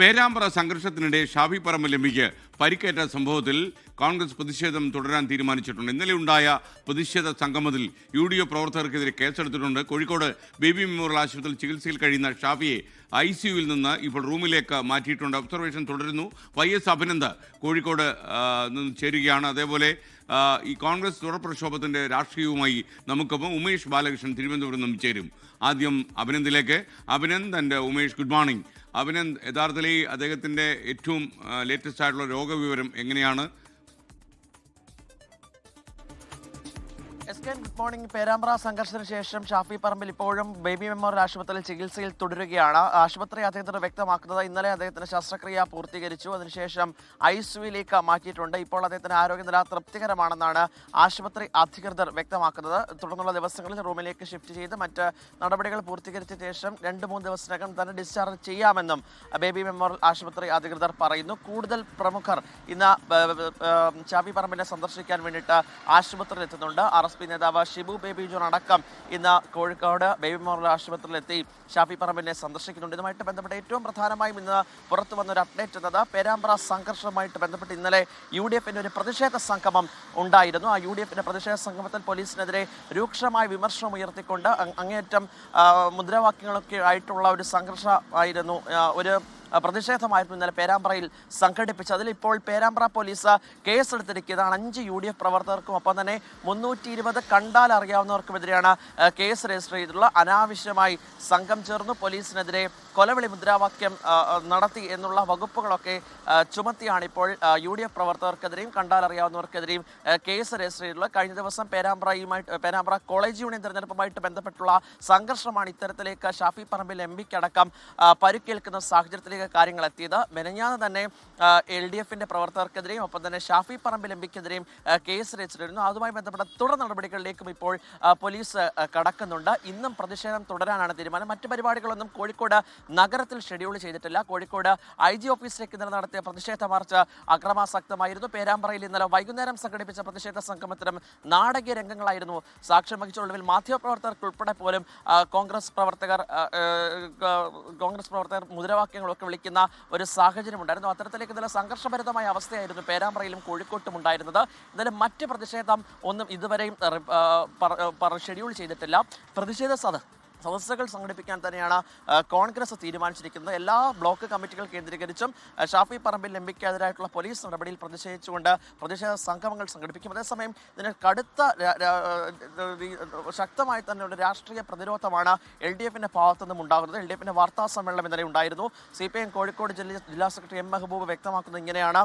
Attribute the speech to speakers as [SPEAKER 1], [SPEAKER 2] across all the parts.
[SPEAKER 1] പേരാമ്പ്ര സംഘർഷത്തിനിടെ ഷാഫി പറമ്പിൽ എംപിക്ക് പരിക്കേറ്റ സംഭവത്തിൽ കോൺഗ്രസ് പ്രതിഷേധം തുടരാൻ തീരുമാനിച്ചിട്ടുണ്ട്. ഇന്നലെ ഉണ്ടായ പ്രതിഷേധ സംഗമത്തിൽ യു ഡി എഫ് പ്രവർത്തകർക്കെതിരെ കേസെടുത്തിട്ടുണ്ട്. കോഴിക്കോട് ബേബി മെമ്മോറിയൽ ആശുപത്രിയിൽ ചികിത്സയിൽ കഴിയുന്ന ഷാഫിയെ ഐ സിയുവിൽ നിന്ന് ഇപ്പോൾ റൂമിലേക്ക് മാറ്റിയിട്ടുണ്ട്. ഒബ്സർവേഷൻ തുടരുന്നു. വൈ എസ് അഭിനന്ദ് കോഴിക്കോട് നിന്ന് ചേരുകയാണ്. അതേപോലെ ഈ കോൺഗ്രസ് തുടർ പ്രക്ഷോഭത്തിന്റെ രാഷ്ട്രീയവുമായി നമുക്കൊപ്പം ഉമേഷ് ബാലകൃഷ്ണൻ തിരുവനന്തപുരം നിന്നും ചേരും. ആദ്യം അഭിനന്ദിലേക്ക്. Abhinand and Umesh good morning Abhinand യഥാർത്ഥത്തിൽ ഈ അദ്ദേഹത്തിന്റെ ഏറ്റവും ലേറ്റസ്റ്റ് ആയിട്ടുള്ള രോഗവിവരം എങ്ങനെയാണ്
[SPEAKER 2] എസ് ഗുഡ് മോർണിംഗ് പേരാമ്പ്ര സംഘർഷത്തിന് ശേഷം ഷാഫി പറമ്പിൽ ഇപ്പോഴും ബേബി മെമ്മോറിയൽ ആശുപത്രിയിൽ ചികിത്സയിൽ തുടരുകയാണ്. ആശുപത്രി അധികൃതർ വ്യക്തമാക്കുന്നത് ഇന്നലെ അദ്ദേഹത്തിന് ശസ്ത്രക്രിയ പൂർത്തീകരിച്ചു. അതിനുശേഷം ഐ സിയുയിലേക്ക് മാറ്റിയിട്ടുണ്ട്. ഇപ്പോൾ അദ്ദേഹത്തിന് ആരോഗ്യനില തൃപ്തികരമാണെന്നാണ് ആശുപത്രി അധികൃതർ വ്യക്തമാക്കുന്നത്. തുടർന്നുള്ള ദിവസങ്ങളിൽ റൂമിലേക്ക് ഷിഫ്റ്റ് ചെയ്ത് മറ്റ് നടപടികൾ പൂർത്തീകരിച്ച ശേഷം രണ്ട് മൂന്ന് ദിവസത്തിനകം തന്നെ ഡിസ്ചാർജ് ചെയ്യാമെന്നും ബേബി മെമ്മോറിയൽ ആശുപത്രി അധികൃതർ പറയുന്നു. കൂടുതൽ പ്രമുഖർ ഇന്ന് ഷാഫി പറമ്പിനെ സന്ദർശിക്കാൻ വേണ്ടിയിട്ട് ആശുപത്രിയിൽ എത്തുന്നുണ്ട് ആർ എസ് പി നേതാവ് ഷിബു ബേബി ജോൺ അടക്കം ഇന്ന് കോഴിക്കോട് ബേബി മെമ്മോറിയൽ ആശുപത്രിയിലെത്തി ഷാഫി പറമ്പിനെ സന്ദർശിക്കുന്നുണ്ട്. ഇതുമായിട്ട് ബന്ധപ്പെട്ട് ഏറ്റവും പ്രധാനമായും ഇന്ന് പുറത്തു വന്ന ഒരു അപ്ഡേറ്റ് എന്നത് പേരാമ്പ്ര സംഘർഷവുമായിട്ട് ബന്ധപ്പെട്ട് ഇന്നലെ യു ഡി എഫിന്റെ ഒരു പ്രതിഷേധ സംഗമം ഉണ്ടായിരുന്നു. ആ യു ഡി എഫിന്റെ പ്രതിഷേധ സംഗമത്തിൽ പോലീസിനെതിരെ രൂക്ഷമായ വിമർശനം ഉയർത്തിക്കൊണ്ട് അങ്ങേയറ്റം മുദ്രാവാക്യങ്ങളൊക്കെ ആയിട്ടുള്ള ഒരു സംഘർഷമായിരുന്നു. ഒരു പ്രതിഷേധമായിരുന്നു ഇന്നലെ പേരാമ്പ്രയിൽ സംഘടിപ്പിച്ചത്. അതിൽ ഇപ്പോൾ പേരാമ്പ്ര പോലീസ് കേസെടുത്തിരിക്കുകയാണ്. അഞ്ച് യു ഡി എഫ് പ്രവർത്തകർക്കും ഒപ്പം തന്നെ മുന്നൂറ്റി ഇരുപത് കണ്ടാൽ അറിയാവുന്നവർക്കുമെതിരെയാണ് കേസ് രജിസ്റ്റർ ചെയ്തിട്ടുള്ള അനാവശ്യമായി സംഘം ചേർന്നു. പോലീസിനെതിരെ കൊലവിളി മുദ്രാവാക്യം നടത്തി എന്നുള്ള വകുപ്പുകളൊക്കെ ചുമത്തിയാണ് ഇപ്പോൾ യു ഡി എഫ് പ്രവർത്തകർക്കെതിരെയും കണ്ടാലറിയാവുന്നവർക്കെതിരെയും കേസ് രജിസ്റ്റർ ചെയ്തിട്ടുള്ളത് കഴിഞ്ഞ ദിവസം പേരാമ്പ്രയുമായിട്ട് പേരാമ്പ്ര കോളേജ് യൂണിയൻ തെരഞ്ഞെടുപ്പുമായിട്ട് ബന്ധപ്പെട്ടുള്ള സംഘർഷമാണ് ഇത്തരത്തിലേക്ക് ഷാഫി പറമ്പിൽ എം പിക്കടക്കം പരുക്കേൽക്കുന്ന സാഹചര്യത്തിലേക്ക് കാര്യങ്ങൾ എത്തിയത്. മെനഞ്ഞാന്ന് തന്നെ എൽ ഡി എഫിന്റെ പ്രവർത്തകർക്കെതിരെയും ഒപ്പം തന്നെ ഷാഫി പറമ്പിൽ എം പിക്കെതിരെയും കേസ് രജിച്ചിരുന്നു അതുമായി ബന്ധപ്പെട്ട തുടർ നടപടികളിലേക്കും ഇപ്പോൾ പോലീസ് കടക്കുന്നുണ്ട്. ഇന്നും പ്രതിഷേധം തുടരാനാണ് തീരുമാനം. മറ്റു പരിപാടികളൊന്നും കോഴിക്കോട് നഗരത്തിൽ ഷെഡ്യൂൾ ചെയ്തിട്ടില്ല. കോഴിക്കോട് ഐ ജി ഓഫീസിലേക്ക് ഇന്നലെ നടത്തിയ പ്രതിഷേധ മാർച്ച് അക്രമാസക്തമായിരുന്നു. പേരാമ്പ്രയിൽ ഇന്നലെ വൈകുന്നേരം സംഘടിപ്പിച്ച പ്രതിഷേധ സംഗമത്തിലും നാടകീയ രംഗങ്ങളായിരുന്നു സാക്ഷ്യം വഹിച്ച മാധ്യമപ്രവർത്തകർക്കുൾപ്പെടെ പോലും കോൺഗ്രസ് പ്രവർത്തകർ കോൺഗ്രസ് പ്രവർത്തകർ മുദ്രാവാക്യങ്ങളൊക്കെ വിളിക്കുന്ന ഒരു സാഹചര്യം ഉണ്ടായിരുന്നു. അത്തരത്തിലേക്ക് ഇന്നലെ സംഘർഷഭരിതമായ അവസ്ഥയായിരുന്നു പേരാമ്പ്രയിലും കോഴിക്കോട്ടും ഉണ്ടായിരുന്നത്. ഇന്നലെ മറ്റ് പ്രതിഷേധം ഒന്നും ഇതുവരെയും ഷെഡ്യൂൾ ചെയ്തിട്ടില്ല. പ്രതിഷേധ സദ സദസ്സുകൾ സംഘടിപ്പിക്കാൻ തന്നെയാണ് കോൺഗ്രസ് തീരുമാനിച്ചിരിക്കുന്നത്. എല്ലാ ബ്ലോക്ക് കമ്മിറ്റികൾ കേന്ദ്രീകരിച്ചും ഷാഫി പറമ്പിൽ എംപിക്കെതിരായിട്ടുള്ള പോലീസ് നടപടിയിൽ പ്രതിഷേധിച്ചുകൊണ്ട് പ്രതിഷേധ സംഗമങ്ങൾ സംഘടിപ്പിക്കും. അതേസമയം ഇതിന് കടുത്ത ശക്തമായി തന്നെയുള്ള രാഷ്ട്രീയ പ്രതിരോധമാണ് എൽ ഡി എഫിന്റെ ഭാഗത്തു നിന്നും ഉണ്ടാകുന്നത്. എൽ ഡി എഫിന്റെ വാർത്താ സമ്മേളനം ഇന്നലെ ഉണ്ടായിരുന്നു. സി പി എം കോഴിക്കോട് ജില്ല ജില്ലാ സെക്രട്ടറി എം മെഹബൂബ് വ്യക്തമാക്കുന്നത് ഇങ്ങനെയാണ്.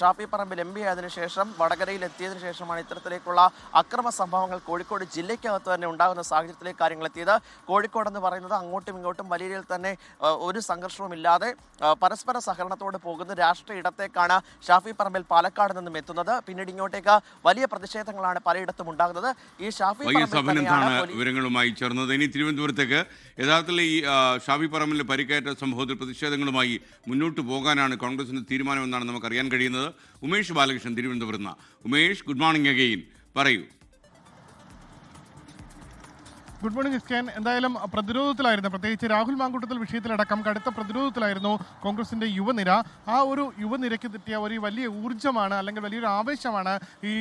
[SPEAKER 2] ഷാഫി പറമ്പിൽ എം പി ആയതിനു ശേഷം വടകരയിൽ എത്തിയതിനു ശേഷമാണ് ഇത്തരത്തിലേക്കുള്ള അക്രമ സംഭവങ്ങൾ കോഴിക്കോട് ജില്ലയ്ക്കകത്ത് തന്നെ ഉണ്ടാകുന്ന സാഹചര്യത്തിലേക്ക് കാര്യങ്ങൾ എത്തിയത്. കോഴിക്കോട് എന്ന് പറയുന്നത് അങ്ങോട്ടും ഇങ്ങോട്ടും വലിയ രീതിയിൽ തന്നെ ഒരു സംഘർഷവും ഇല്ലാതെ പരസ്പര സഹകരണത്തോട് പോകുന്ന രാഷ്ട്രീയ ഇടത്തേക്കാണ് ഷാഫി പറമ്പിൽ പാലക്കാട് നിന്നും എത്തുന്നത്. പിന്നീട് ഇങ്ങോട്ടേക്ക് വലിയ പ്രതിഷേധങ്ങളാണ് പലയിടത്തും ഉണ്ടാകുന്നത്. ഈ ഷാഫി
[SPEAKER 1] വിവരങ്ങളുമായി ചേർന്നത്. ഇനി തിരുവനന്തപുരത്തേക്ക് യഥാർത്ഥത്തിൽ ഈ ഷാഫി പറമ്പിൽ പരിക്കേറ്റ സംഭവത്തിൽ പ്രതിഷേധങ്ങളുമായി മുന്നോട്ട് പോകാനാണ് കോൺഗ്രസിന്റെ തീരുമാനമെന്നാണ് നമുക്ക് അറിയാൻ കഴിയുന്നത്. ഉമേഷ് ബാലകൃഷ്ണൻ തിരുവനന്തപുരത്ത് ഉമേഷ് ഗുഡ് മോർണിംഗ് അഗെയിൻ. പറയൂ.
[SPEAKER 3] Good morning S K N. എന്തായാലും പ്രതിരോധത്തിലായിരുന്നു പ്രത്യേകിച്ച് രാഹുൽ മാങ്കൂട്ടത്തിൽ വിഷയത്തിലടക്കം കടുത്ത പ്രതിരോധത്തിലായിരുന്നു കോൺഗ്രസിന്റെ യുവനിര ആ ഒരു യുവനിരയ്ക്ക് കിട്ടിയ ഒരു വലിയ ഊർജമാണ് അല്ലെങ്കിൽ വലിയൊരു ആവേശമാണ് ഈ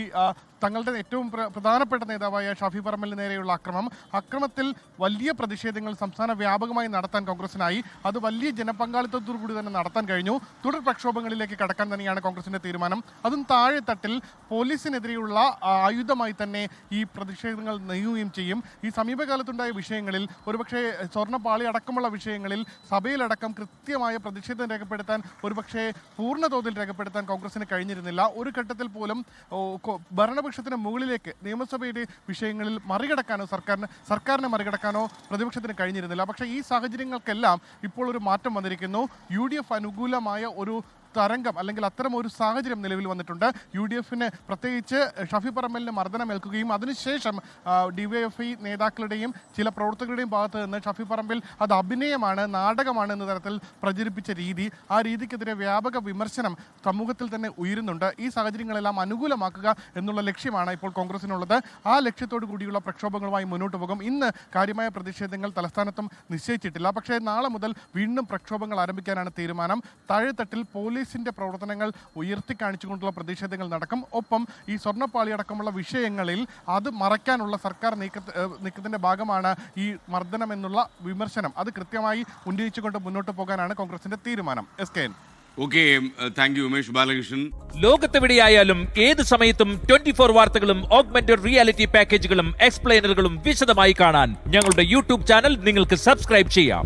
[SPEAKER 3] തങ്ങളുടെ ഏറ്റവും പ്രധാനപ്പെട്ട നേതാവായ ഷാഫി പറമ്പലിന് നേരെയുള്ള അക്രമം അക്രമത്തിൽ വലിയ പ്രതിഷേധങ്ങൾ സംസ്ഥാന വ്യാപകമായി നടത്താൻ കോൺഗ്രസിനായി. അത് വലിയ ജനപങ്കാളിത്തത്തോടുകൂടി തന്നെ നടത്താൻ കഴിഞ്ഞു. തുടർ പ്രക്ഷോഭങ്ങളിലേക്ക് കടക്കാൻ തന്നെയാണ് കോൺഗ്രസിന്റെ തീരുമാനം. അതും താഴെത്തട്ടിൽ പോലീസിനെതിരെയുള്ള ആയുധമായി തന്നെ ഈ പ്രതിഷേധങ്ങൾ നെയ്യുകയും ചെയ്യും. ഈ സമീപകാലത്തുണ്ടായ വിഷയങ്ങളിൽ ഒരുപക്ഷെ സ്വർണപ്പാളി അടക്കമുള്ള വിഷയങ്ങളിൽ സഭയിലടക്കം കൃത്യമായ പ്രതിഷേധം രേഖപ്പെടുത്താൻ ഒരുപക്ഷെ പൂർണ തോതിൽ രേഖപ്പെടുത്താൻ കോൺഗ്രസിന് കഴിഞ്ഞിരുന്നില്ല. ഒരു ഘട്ടത്തിൽ പോലും ഓ, ഭരണപക്ഷത്തിന് മുകളിലേക്ക് നിയമസഭയുടെ വിഷയങ്ങളിൽ മറികടക്കാനോ സർക്കാരിന് സർക്കാരിനെ മറികടക്കാനോ പ്രതിപക്ഷത്തിന് കഴിഞ്ഞിരുന്നില്ല. പക്ഷേ ഈ സാഹചര്യങ്ങൾക്കെല്ലാം ഇപ്പോൾ ഒരു മാറ്റം വന്നിരിക്കുന്നു. യു അനുകൂലമായ ഒരു തരംഗം അല്ലെങ്കിൽ അത്തരം ഒരു സാഹചര്യം നിലവിൽ വന്നിട്ടുണ്ട്. യു ഡി എഫിന് പ്രത്യേകിച്ച് ഷഫി പറമ്പലിന് മർദ്ദനമേൽക്കുകയും അതിനുശേഷം ഡി വൈ എഫ് ഐ നേതാക്കളുടെയും ചില പ്രവർത്തകരുടെയും ഭാഗത്ത് നിന്ന് ഷഫി പറമ്പിൽ അത് അഭിനയമാണ് നാടകമാണ് എന്ന തരത്തിൽ പ്രചരിപ്പിച്ച രീതി ആ രീതിക്കെതിരെ വ്യാപക വിമർശനം സമൂഹത്തിൽ തന്നെ ഉയരുന്നുണ്ട്. ഈ സാഹചര്യങ്ങളെല്ലാം അനുകൂലമാക്കുക എന്നുള്ള ലക്ഷ്യമാണ് ഇപ്പോൾ കോൺഗ്രസിനുള്ളത്. ആ ലക്ഷ്യത്തോടു കൂടിയുള്ള പ്രക്ഷോഭങ്ങളുമായി മുന്നോട്ട് പോകും. ഇന്ന് കാര്യമായ പ്രതിഷേധങ്ങൾ തലസ്ഥാനത്തും നിശ്ചയിച്ചിട്ടില്ല. പക്ഷേ നാളെ മുതൽ വീണ്ടും പ്രക്ഷോഭങ്ങൾ ആരംഭിക്കാനാണ് തീരുമാനം. താഴെത്തട്ടിൽ പോലീസിന്റെ പ്രവർത്തനങ്ങൾ ഉയർത്തി കാണിച്ചുകൊണ്ടുള്ള പ്രതിഷേധങ്ങൾ നടക്കും. ഒപ്പം ഈ സ്വർണപ്പാളി അടക്കമുള്ള വിഷയങ്ങളിൽ അത് മറയ്ക്കാനുള്ള സർക്കാർ നീക്ക നീക്കത്തിന്റെ ഭാഗമാണ് ഈ മർദ്ദനം എന്നുള്ള വിമർശനം. അത് കൃത്യമായി ഉന്നയിച്ചുകൊണ്ട് മുന്നോട്ട് പോകാനാണ് കോൺഗ്രസിന്റെ തീരുമാനം. S K N.
[SPEAKER 1] Okay thank you Umesh Balakrishnan.
[SPEAKER 4] ലോകത്തെവിടെയായാലും ഏത് സമയത്തും ട്വന്റി ഫോർ വാർത്തകളും ഓഗ്മെന്റഡ് റിയാലിറ്റി പാക്കേജുകളും എക്സ്പ്ലെയിനറുകളും വിശദമായി കാണാൻ ഞങ്ങളുടെ യൂട്യൂബ് ചാനൽ നിങ്ങൾക്ക് സബ്സ്ക്രൈബ് ചെയ്യാം.